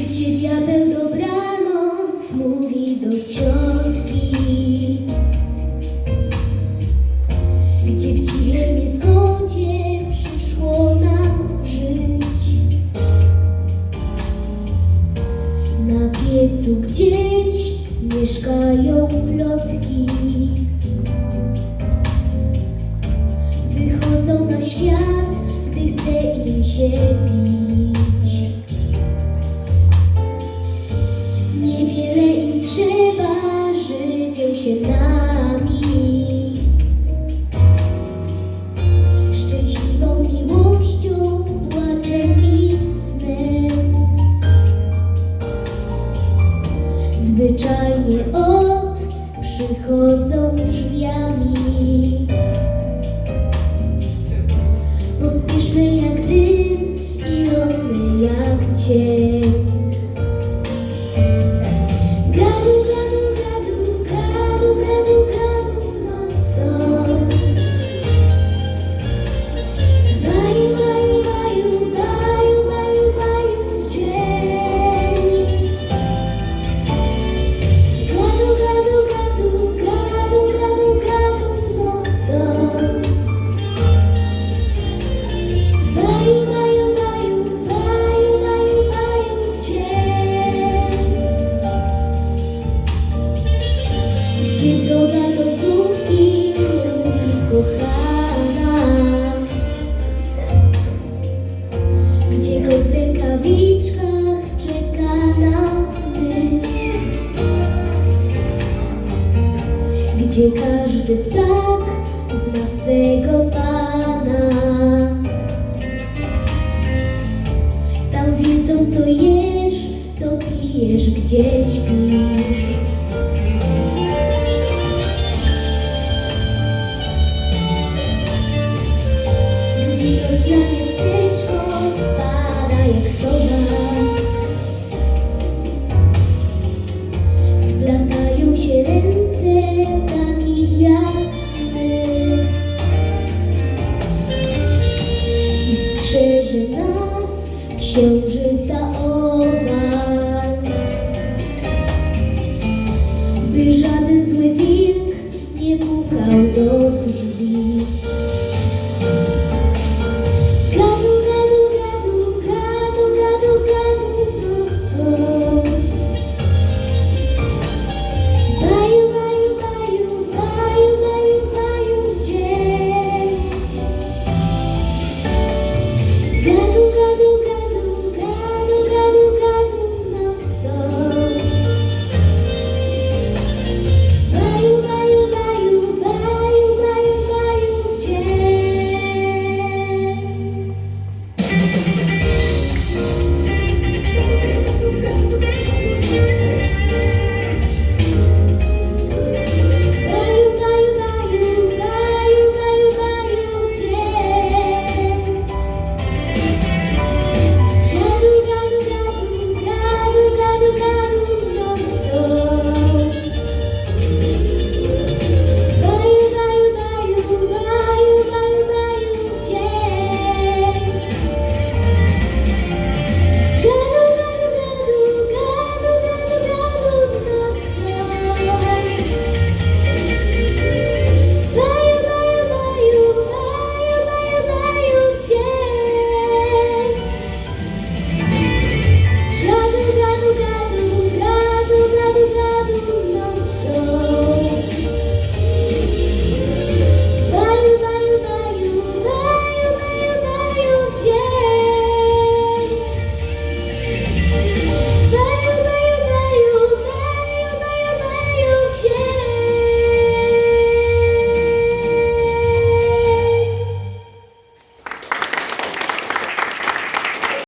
Gdzie diabeł dobranoc mówi do ciotki? Gdzie w cichej niezgodzie przyszło nam żyć? Na piecu gdzieś mieszkają plotki. Wychodzą na świat, gdy chce im się pić zwyczajnie od przychodzą drzwiami. gdzie każdy ptak zna swego Pana. Tam wiedzą, co jest. deixamos